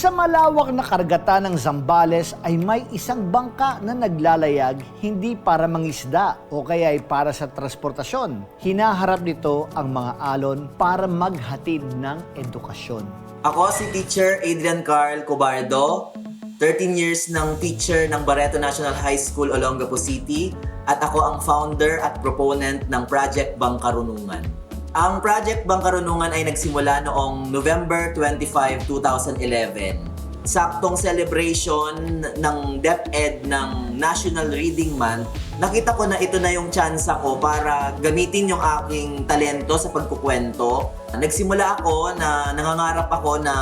Sa malawak na karagatan ng Zambales ay may isang bangka na naglalayag hindi para mangisda o kaya ay para sa transportasyon. Hinaharap nito ang mga alon para maghatid ng edukasyon. Ako si Teacher Adrian Carl Cobardo, 13 years ng teacher ng Barreto National High School, Olongapo City, at ako ang founder at proponent ng Project Bangkarunungan. Ang Project Bangkarunungan ay nagsimula noong November 25, 2011. Saktong celebration ng DepEd ng National Reading Month, nakita ko na ito na yung chance ko para gamitin yung aking talento sa pagkukwento. Nagsimula ako na nangangarap ako na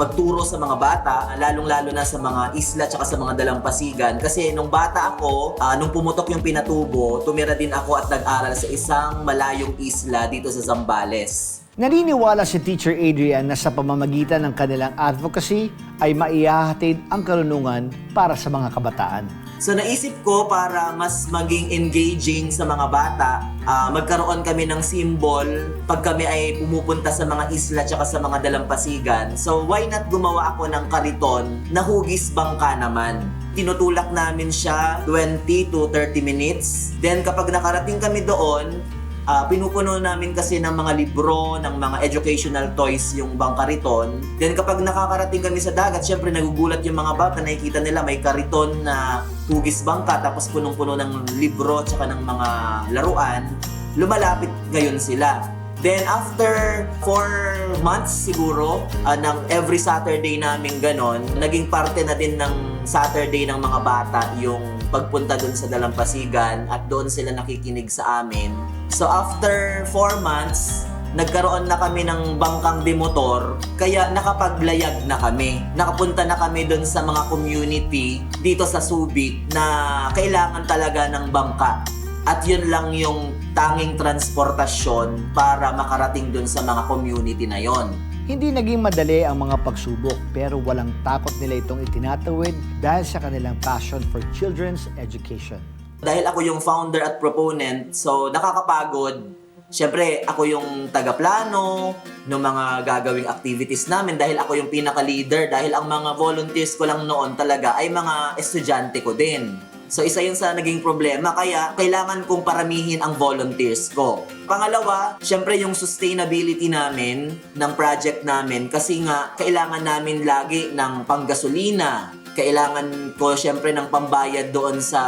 magturo sa mga bata, lalong-lalo na sa mga isla at sa mga dalampasigan. Kasi nung bata ako, ah, nung pumutok yung pinatubo, tumira din ako at nag-aral sa isang malayong isla dito sa Zambales. Naniniwala si Teacher Adrian na sa pamamagitan ng kanilang advocacy ay maihahatid ang karunungan para sa mga kabataan. So naisip ko para mas maging engaging sa mga bata, ah, magkaroon kami ng symbol pag kami ay pumupunta sa mga isla at sa mga dalampasigan. So why not gumawa ako ng kariton na hugis bangka naman? Tinutulak namin siya 20 to 30 minutes. Then kapag nakarating kami doon, Ah, pinupuno namin kasi ng mga libro, ng mga educational toys yung bangkariton. Then kapag nakakarating kami sa dagat, syempre nagugulat yung mga bata, nakikita nila may kariton na hugis bangka, tapos punong-puno ng libro tsaka ng mga laruan. Lumalapit ngayon sila. Then after 4 months siguro, ah, ng every Saturday namin ganon, naging parte na din ng Saturday ng mga bata yung pagpunta dun sa Dalampasigan at doon sila nakikinig sa amin. So after 4 months, nagkaroon na kami ng bangkang demotor, kaya nakapaglayag na kami. Nakapunta na kami doon sa mga community dito sa Subic na kailangan talaga ng bangka. At yun lang yung tanging transportasyon para makarating doon sa mga community na yon. Hindi naging madali ang mga pagsubok pero walang takot nila itong itinatawid dahil sa kanilang passion for children's education. Dahil ako yung founder at proponent, so nakakapagod. Siyempre, ako yung tagaplano ng mga gagawing activities namin dahil ako yung pinaka-leader dahil ang mga volunteers ko lang noon talaga ay mga estudyante ko din. So isa yun sa naging problema kaya kailangan kong paramihin ang volunteers ko. Pangalawa, syempre yung sustainability namin ng project namin kasi nga kailangan namin lagi ng panggasolina, kailangan ko syempre ng pambayad doon sa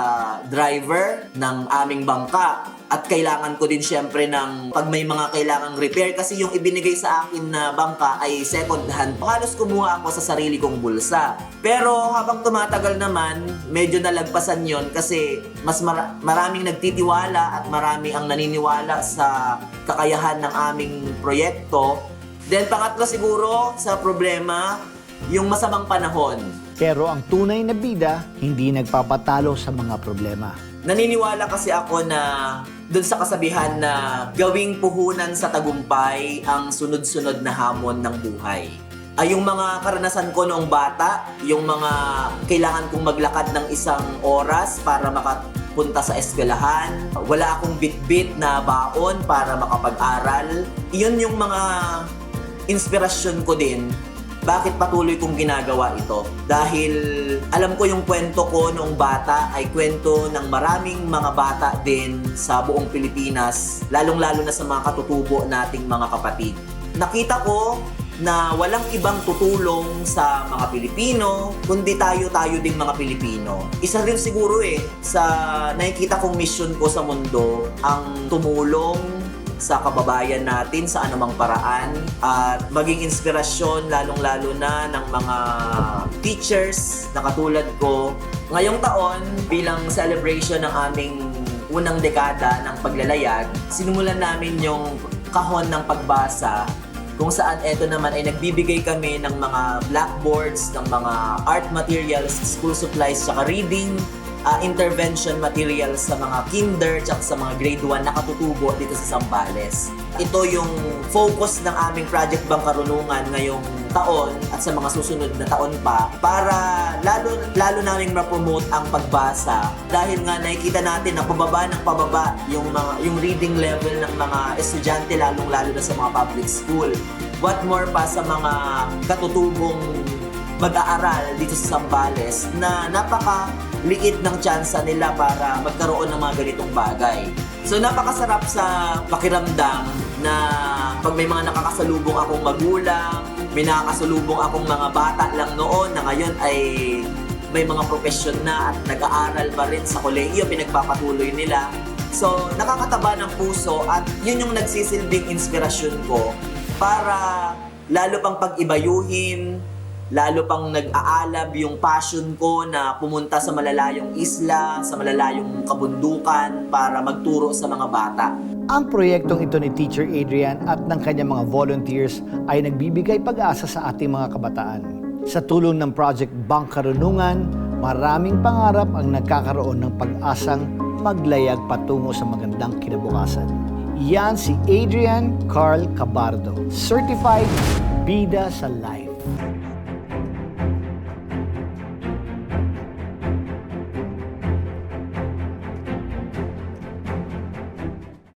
driver ng aming bangka. At kailangan ko din syempre ng pag may mga kailangang repair kasi yung ibinigay sa akin na bangka ay second hand. Halos kumuha ako sa sarili kong bulsa. Pero habang tumatagal naman, medyo nalagpasan yon kasi mas mara- maraming nagtitiwala at marami ang naniniwala sa kakayahan ng aming proyekto. Then pangatlo siguro sa problema, yung masamang panahon. Pero ang tunay na bida hindi nagpapatalo sa mga problema. Naniniwala kasi ako na dun sa kasabihan na gawing puhunan sa tagumpay ang sunod-sunod na hamon ng buhay. Ay yung mga karanasan ko noong bata, yung mga kailangan kong maglakad ng isang oras para makapunta sa eskwelahan, wala akong bit-bit na baon para makapag-aral. Iyon yung mga inspirasyon ko din bakit patuloy kong ginagawa ito? Dahil alam ko yung kwento ko noong bata ay kwento ng maraming mga bata din sa buong Pilipinas, lalong-lalo na sa mga katutubo nating mga kapatid. Nakita ko na walang ibang tutulong sa mga Pilipino, kundi tayo-tayo ding mga Pilipino. Isa rin siguro eh, sa nakikita kong mission ko sa mundo, ang tumulong sa kababayan natin sa anumang paraan at maging inspirasyon lalong-lalo na ng mga teachers na katulad ko. Ngayong taon, bilang celebration ng aming unang dekada ng paglalayag, sinimulan namin yung kahon ng pagbasa kung saan eto naman ay nagbibigay kami ng mga blackboards, ng mga art materials, school supplies, saka reading uh, intervention materials sa mga kinder at sa mga grade 1 na katutubo dito sa Zambales. Ito yung focus ng aming Project Bangkarunungan ngayong taon at sa mga susunod na taon pa para lalo lalo naming ma-promote ang pagbasa dahil nga nakikita natin na pababa ng pababa yung mga yung reading level ng mga estudyante lalong lalo na sa mga public school. What more pa sa mga katutubong mag-aaral dito sa Zambales na napaka liit ng tsansa nila para magkaroon ng mga ganitong bagay. So napakasarap sa pakiramdam na pag may mga nakakasalubong akong magulang, may nakakasalubong akong mga bata lang noon na ngayon ay may mga profesyon na at nag-aaral pa rin sa kolehiyo, pinagpapatuloy nila. So, nakakataba ng puso at yun yung nagsisilbing inspirasyon ko para lalo pang pag-ibayuhin, lalo pang nag-aalab yung passion ko na pumunta sa malalayong isla, sa malalayong kabundukan para magturo sa mga bata. Ang proyektong ito ni Teacher Adrian at ng kanyang mga volunteers ay nagbibigay pag-asa sa ating mga kabataan. Sa tulong ng Project Bank Karunungan, maraming pangarap ang nagkakaroon ng pag-asang maglayag patungo sa magandang kinabukasan. Yan si Adrian Carl Cabardo, Certified Bida sa Life.